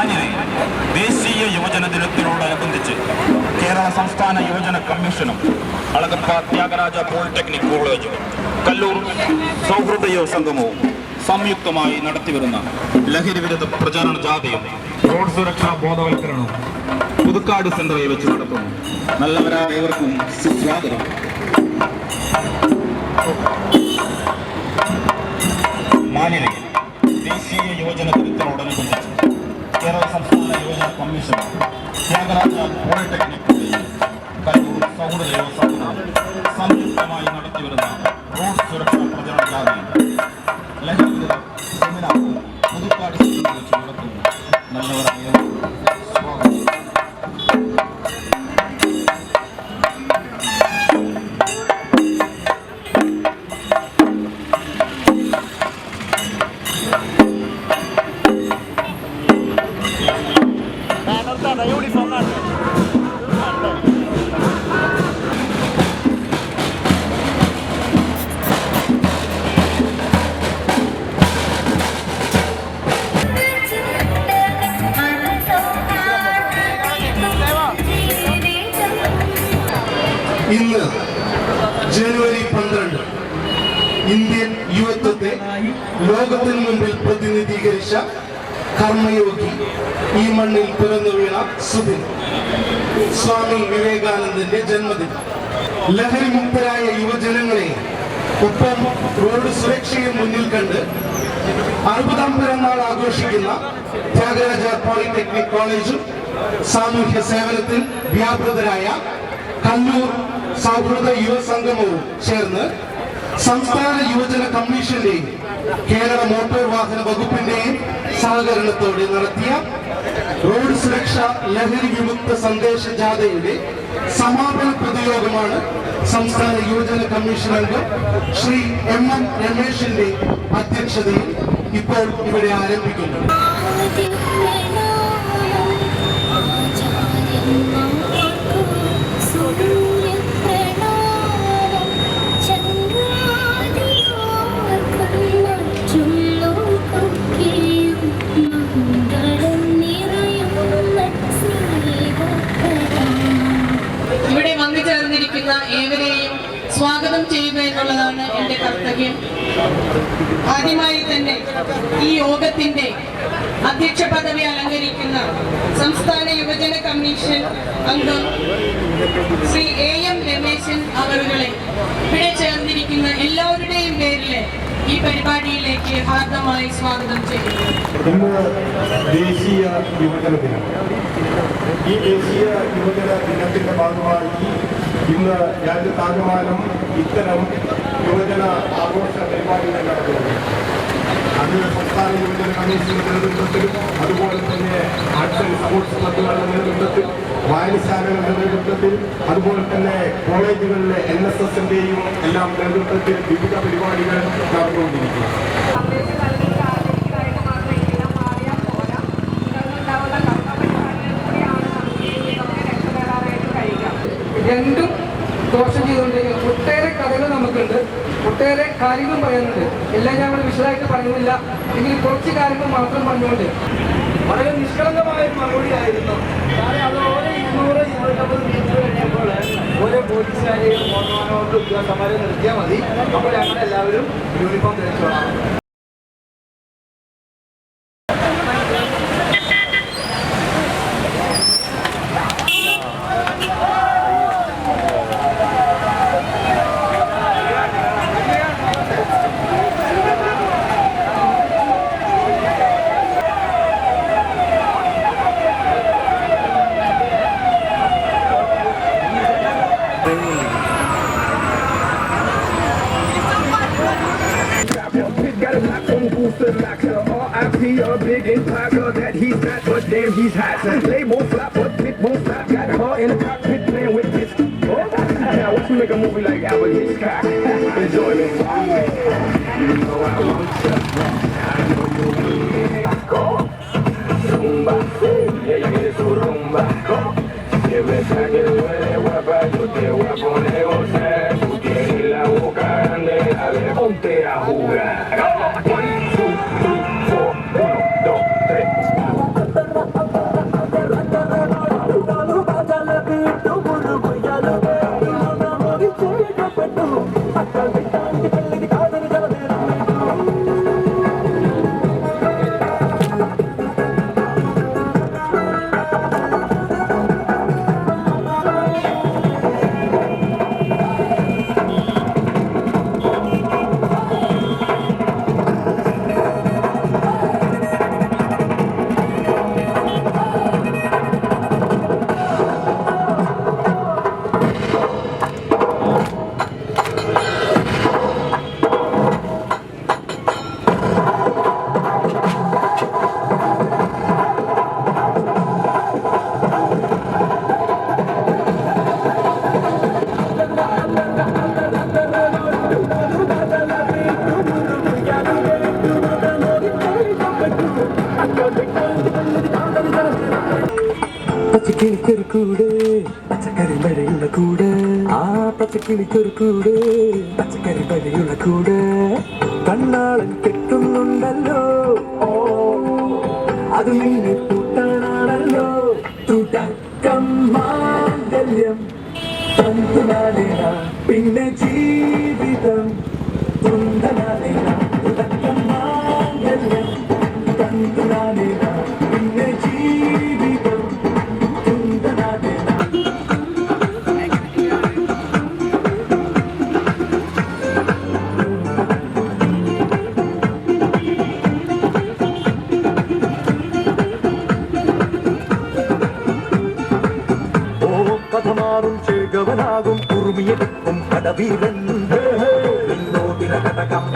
മാന്യരെ ദേശീയ യുവജന ദിനത്തിനോടനുബന്ധിച്ച് കേരള സംസ്ഥാന യുവജന കമ്മീഷനും അളകപ്പ ത്യാഗരാജ പോളിടെക്നിക് കോളേജും കല്ലൂർ സൗഹൃദ യുവ സംഗമവും സംയുക്തമായി നടത്തിവരുന്ന ലഹരി വിരുദ്ധ പ്രചാരണ ജാഥയും റോഡ് സുരക്ഷാ ബോധവൽക്കരണവും പുതുക്കാട് സെന്ററിൽ വെച്ച് നടത്തുന്നു. നല്ലവരായ ഏവർക്കും സുസ്വാഗതം. മാന്യരെ ദേശീയ യുവജന ദിനത്തിനോടനുബന്ധിച്ച് കമ്മീഷൻ ത്യാഗരാജ പോളിടെക്നിക് കല്ലൂർ സൗഹൃദ ദേവസ്വം സംയുക്തമായി നടത്തിവരുന്ന റോഡ് സുരക്ഷാ പ്രചരണ ജാഥയും ലഹരി സെമിനാറും പുതുക്കാട് നടത്തുന്നു നല്ലവരായ ഇന്ന് ജനുവരി പന്ത്രണ്ട് ഇന്ത്യൻ യുവത്വത്തെ ലോകത്തിന് മുമ്പിൽ പ്രതിനിധീകരിച്ച കർമ്മയോഗി ഈ മണ്ണിൽ പിറന്നു വീണ സുധിൻ. സ്വാമി വിവേകാനന്ദന്റെ ജന്മദിനം. ലഹരി മുക്തരായ യുവജനങ്ങളെ ഒപ്പം റോഡ് സുരക്ഷയെ മുന്നിൽ കണ്ട് അറുപതാം പിറന്നാൾ ആഘോഷിക്കുന്ന ത്യാഗരാജ പോളിടെക്നിക് കോളേജും സാമൂഹ്യ സേവനത്തിൽ വ്യാപൃതരായ കണ്ണൂർ സൗഹൃദ യുവ സംഗമവും ചേർന്ന് സംസ്ഥാന യുവജന കമ്മീഷന്റെയും കേരള മോട്ടോർ വാഹന വകുപ്പിന്റെയും സഹകരണത്തോടെ നടത്തിയ റോഡ് സുരക്ഷ ലഹരി വിമുക്ത സന്ദേശ ജാഥയുടെ സമാപന പൊതുയോഗമാണ് സംസ്ഥാന യുവജന കമ്മീഷൻ അംഗം ശ്രീ എം എം രമേശിന്റെ അധ്യക്ഷതയിൽ ഇപ്പോൾ ഇവിടെ ആരംഭിക്കുന്നു ചേർന്നിരിക്കുന്ന ഏവരെയും സ്വാഗതം ചെയ്യുക എന്നുള്ളതാണ് എന്റെ കർത്തവ്യം. ആദ്യമായി തന്നെ ഈ യോഗത്തിന്റെ അധ്യക്ഷ പദവി അലങ്കരിക്കുന്ന സംസ്ഥാന യുവജന കമ്മീഷൻ അംഗം ശ്രീ എ എം രമേശൻ അവരുകളെ ഇവിടെ ചേർന്നിരിക്കുന്ന എല്ലാവരുടെയും പേരിൽ ഈ പരിപാടിയിലേക്ക് ഹാർദമായി സ്വാഗതം ചെയ്യുന്നു. ദേശീയ ഈ ദേശീയ യുവജന ദിനത്തിന്റെ ഭാഗമായി ഇന്ന് രാജ്യത്താകമാനം ഇത്തരം യുവജന ആഘോഷ പരിപാടികൾ നടത്തുന്നത് അത് സംസ്ഥാന യുവജന കമ്മീഷന്റെ നേതൃത്വത്തിലും അതുപോലെ തന്നെ ആൻഡ് സ്പോർട്സ് ക്ലബുകളുടെ നേതൃത്വത്തിൽ വായനശാലകളുടെ നേതൃത്വത്തിൽ അതുപോലെ തന്നെ കോളേജുകളിലെ എൻ എസ് എസിന്റെയും എല്ലാം നേതൃത്വത്തിൽ വിവിധ പരിപാടികൾ നടന്നുകൊണ്ടിരിക്കുന്നു. രണ്ടും ദോഷം ചെയ്തുകൊണ്ടിരിക്കുന്നത് ഒട്ടേറെ കഥകൾ നമുക്കുണ്ട്. ഒട്ടേറെ കാര്യങ്ങൾ പറയുന്നുണ്ട്. എല്ലാം ഞാൻ ഇവിടെ വിശദമായിട്ട് പറയുന്നില്ല. എങ്കിൽ കുറച്ച് കാര്യങ്ങൾ മാത്രം പറഞ്ഞുകൊണ്ട്. വളരെ നിഷ്കളങ്കമായ മറുപടി ആയിരുന്നു കാരണം അത് ഓരോ ഇരുന്നൂറ് ഇരുന്നൂറ്റമ്പത് മീറ്റർ കഴിഞ്ഞപ്പോൾ ഓരോ പോലീസുകാരെയും ഉദ്യോഗസ്ഥന്മാരെ നിർത്തിയാൽ മതി. അപ്പോൾ ഞങ്ങളെല്ലാവരും യൂണിഫോം ധരിച്ചോളാം. A big impact that he's not, but damn he's hot. Play more flop, but bit won't stop. Got car in the cockpit playing with this. Now watch me make a movie like Albert Hitchcock. Enjoy me. You know I want you. I you. Go. Rumba. Ella quiere su rumba. Go. Si ves a que duele guapa, yo te voy a poner gozar. Oh. കൂട്. ആ പച്ചക്കിളിക്കൊരു കൂട്. പച്ചക്കറി മഴയുള്ള കൂട്. കണ്ണാളൻ കെട്ടുന്നുണ്ടല്ലോ. അത് മാംഗല്യം തന്തുനാടേന പിന്നെ ജീവിതം. തുന്തനാടേന തുടക്കം മാംഗല്യം തന്തുനാടേന குழுமியிருக்கும் கடவீரன். விண்ணோதிர கடகம்